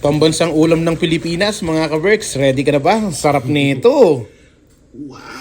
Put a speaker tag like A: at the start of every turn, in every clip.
A: Pambansang ulam ng Pilipinas, mga ka-Berks. Ready ka na ba? Sarap nito.
B: Wow!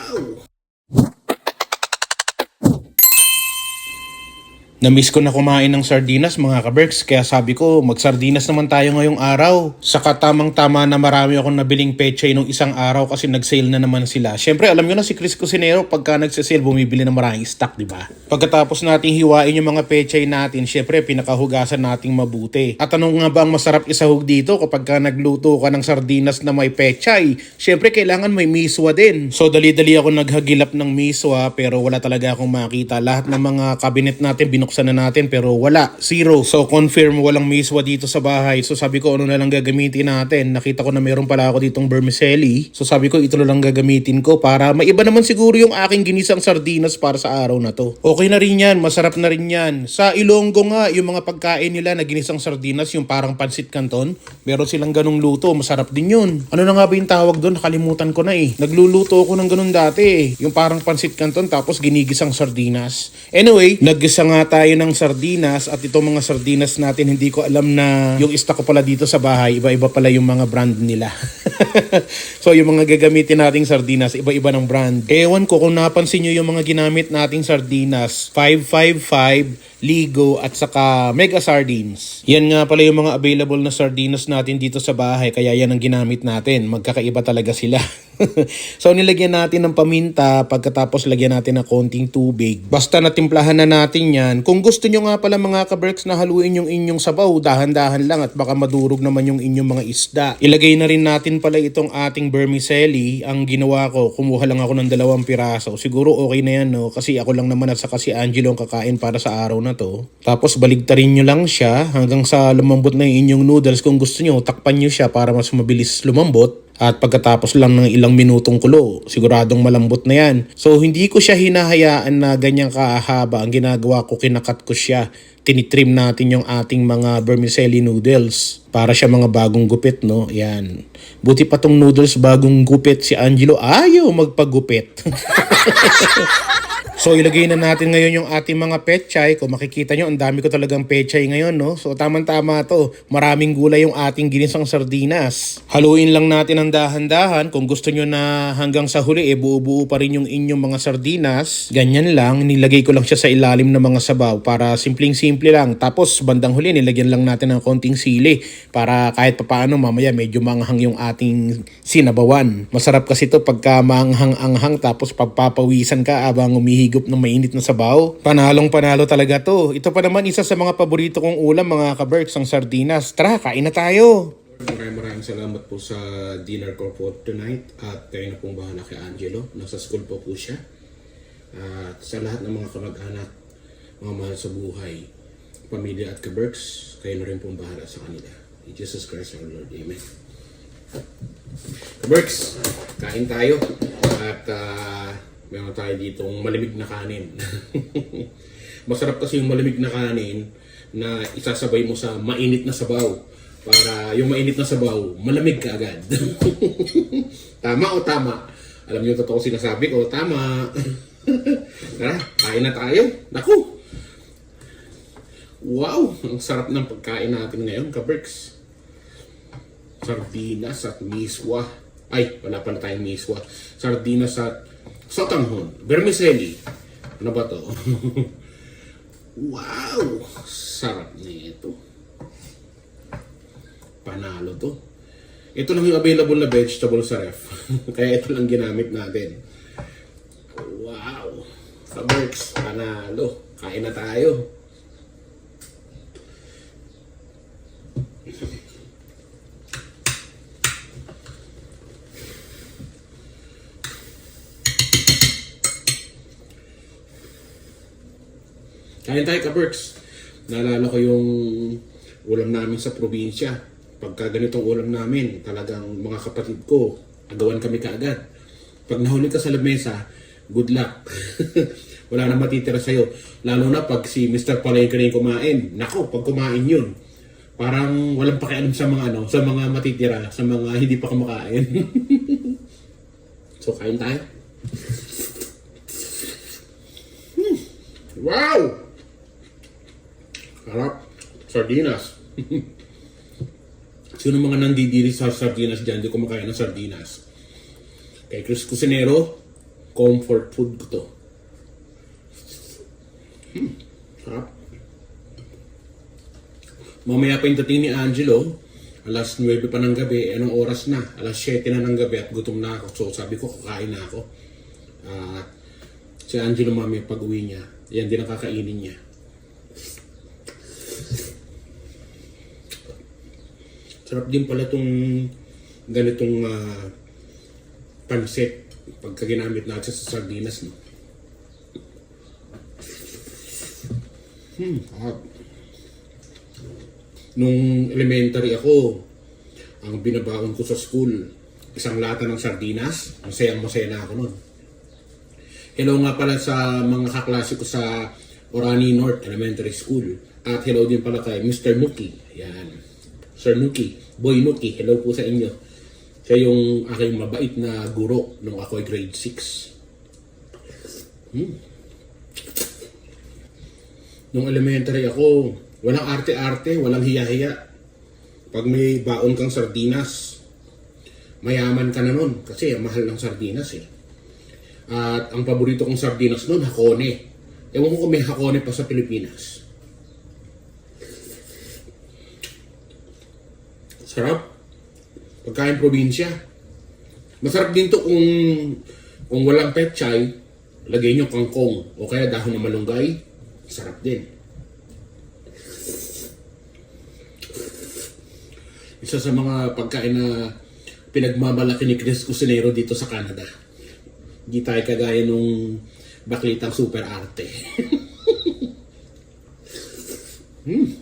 A: Namiss ko na kumain ng sardinas mga kaberks kaya sabi ko magsardinas naman tayo ngayong araw. Saka tamang tama na marami akong nabiling pechay nung isang araw kasi nag-sale na naman sila. Syempre alam nyo na si Chris Cusinero pagka nagsa-sale bumibili ng maraming stock di ba? Pagkatapos nating hiwain yung mga pechay natin syempre pinakahugasan nating mabuti. At ano nga ba ang masarap isahog dito kapag ka nagluto ka ng sardinas na may pechay? Syempre kailangan may miswa din. So dali-dali ako naghagilap ng miswa pero wala talaga akong makita. Lahat ng mga cabinet natin binuksan na natin pero wala. Zero. So confirm walang miswa dito sa bahay. So sabi ko ano na lang gagamitin natin. Nakita ko na meron pala ako ditong vermicelli. So sabi ko ito na lang gagamitin ko para maiba naman siguro yung aking ginisang sardinas para sa araw na to. Okay na rin yan. Masarap na rin yan. Sa Ilonggo nga yung mga pagkain nila na ginisang sardinas yung parang pansit canton. Meron silang ganong luto. Masarap din yun. Ano na nga ba yung tawag doon? Nakalimutan ko na eh. Nagluluto ako ng ganun dati eh. Yung parang pansit canton tapos ginigisang sardinas. Anyway, naggisa nga tayo ng sardinas at itong mga sardinas natin hindi ko alam na yung stock ko pala dito sa bahay. Iba-iba pala yung mga brand nila. so yung mga gagamitin nating sardinas, iba-iba ng brand. Ewan ko kung napansin nyo yung mga ginamit nating sardinas. 555, Ligo at saka Mega Sardines. Yan nga pala yung mga available na sardinas natin dito sa bahay kaya yan ang ginamit natin. Magkakaiba talaga sila. so nilagyan natin ng paminta pagkatapos lagyan natin ng konting tubig. Basta natimplahan na natin yan. Kung gusto nyo nga pala mga kaberks na haluin yung inyong sabaw, dahan-dahan lang at baka madurog naman yung inyong mga isda. Ilagay na rin natin pala itong ating vermicelli. Ang ginawa ko, kumuha lang ako ng dalawang piraso. Siguro okay na yan no kasi ako lang naman at saka si Angelo ang kakain para sa araw na to. Tapos baligtarin nyo lang siya hanggang sa lumambot na yung inyong noodles. Kung gusto nyo, takpan nyo siya para mas mabilis lumambot. At pagkatapos lang ng ilang minutong kulo, siguradong malambot na yan. So hindi ko siya hinahayaan na ganyang kahaba. Ang ginagawa ko, kinakat ko siya. Tinitrim natin yung ating mga vermicelli noodles. Para siya mga bagong gupit, no? Yan. Buti pa tong noodles bagong gupit si Angelo. Ayaw magpagupit. So ilagay na natin ngayon yung ating mga pechay. Kung makikita nyo, ang dami ko talagang pechay ngayon, no? So tamang-tama to. Maraming gulay yung ating ginisang sardinas. Haluin lang natin ang dahan-dahan. Kung gusto nyo na hanggang sa huli, eh, buo-buo pa rin yung inyong mga sardinas. Ganyan lang. Nilagay ko lang siya sa ilalim ng mga sabaw para simpleng-simple lang. Tapos bandang huli, nilagyan lang natin ng konting sili para kahit papaano mamaya medyo manghang yung ating sinabawan. Masarap kasi to pagka manghang-anghang tapos pagpapawisan ka abang umihigop ng mainit na sabaw. Panalong panalo talaga to. Ito pa naman isa sa mga paborito kong ulam mga kaberks ang sardinas. Tara, kain na tayo!
B: Maraming maraming salamat po sa dinner ko po tonight at kayo na pong bahala kay Angelo. Nasa school po po siya. At sa lahat ng mga kamag-anak, mga mahal sa buhay, pamilya at kaberks, kayo na rin pong bahala sa kanila. In Jesus Christ our Lord. Amen. Kaberks, kain tayo. At ah, meron tayo ditong malamig na kanin. Masarap kasi yung malamig na kanin na isasabay mo sa mainit na sabaw para yung mainit na sabaw, malamig ka agad. tama o tama? Alam niyo totoo sinasabi ko, tama. Tara, kain na tayo. Naku! Wow! Ang sarap ng pagkain natin ngayon, kaberks. Sardinas at miswa. Ay, wala pala tayong miswa. Sardinas at sotanghon. Vermicelli. Ano ba to? wow! Sarap nito. Panalo to. Ito lang yung available na vegetable sa ref. Kaya ito lang ginamit natin. Wow! Kaberks, panalo. Kain na tayo. Kain tayo ka-Berks. Naalala ko yung ulam namin sa probinsya. Pagka ganitong ulam namin, talagang mga kapatid ko, agawan kami kaagad. Pag nahuli ka sa lamesa, good luck. Wala na matitira sa'yo. Lalo na pag si Mr. Palengke na kumain. Nako, pag kumain yun, parang walang pakialam sa mga ano, sa mga matitira, sa mga hindi pa kumakain. so, kain tayo. Hmm. Wow! Sarap. Sardinas.
A: Sino mga nandidiri sa sardinas dyan, di kumakain ng sardinas. Kay Chris Cusinero, comfort food ko to. Hmm, sarap. Mamaya pa yung dating ni Angelo, alas 9 pa ng gabi, anong oras na? Alas 7 na ng gabi at gutom na ako. So sabi ko, kakain na ako. At si Angelo mamaya pag uwi niya, yan din ang kakainin niya. Sarap din pala itong ganitong ah, pansit pagka ginamit natin sa sardinas. No? Hmm, sarap. Nung elementary ako, ang binabaon ko sa school, isang lata ng sardinas. Masayang masaya na ako nun. Hello nga pala sa mga kaklase ko sa Orani North Elementary School. At hello din pala kay Mr. Nuki. Yan. Sir Nuki. Boy Nuki. Hello po sa inyo. Siya yung aking mabait na guro nung ako ay grade 6. Hmm. Nung elementary ako, walang arte-arte, walang hiya-hiya. Pag may baon kang sardinas, mayaman ka na nun kasi mahal ng sardinas eh. At ang paborito kong sardinas nun, hakone. Ewan ko kung may hakone pa sa Pilipinas. Sarap. Pagkain probinsya. Masarap din to kung kung walang pechay, lagay nyo kangkong o kaya dahon ng malunggay. Sarap din. Isa sa mga pagkain na pinagmamalaki ni Chris Cusinero dito sa Canada. Hindi tayo kagaya nung baklitang super arte. hmm.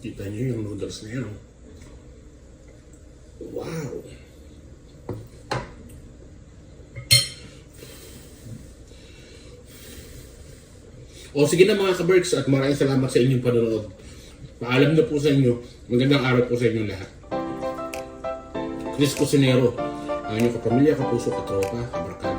A: Kita niyo yung noodles oh. Wow! O sige na mga ka-Berks at maraming salamat sa inyong panonood. Paalam na po sa inyo. Magandang araw po sa inyong lahat. Chris Cusinero, ang inyong kapamilya, kapuso, katropa, kabarkada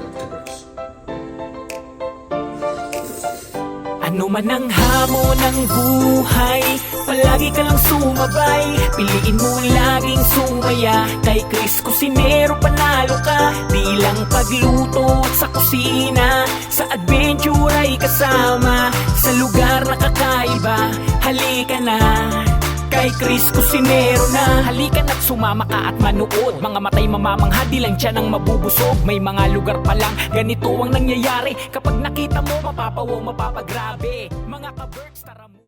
C: Ano man ang hamon ng buhay Palagi ka lang sumabay. Piliin mo laging sumaya Kay Chris Cusinero panalo ka. Di lang pagluto at sa kusina Sa adventure ay kasama. Sa lugar na kakaiba Halika na Kay Chris Cusinero na. Halika na't sumama ka at manood. Mga matay mamamangha di lang tiyan ang mabubusog. May mga lugar pa lang ganito ang nangyayari. Kapag nakita mo mapapawaw mapapagrabe. Mga ka-birds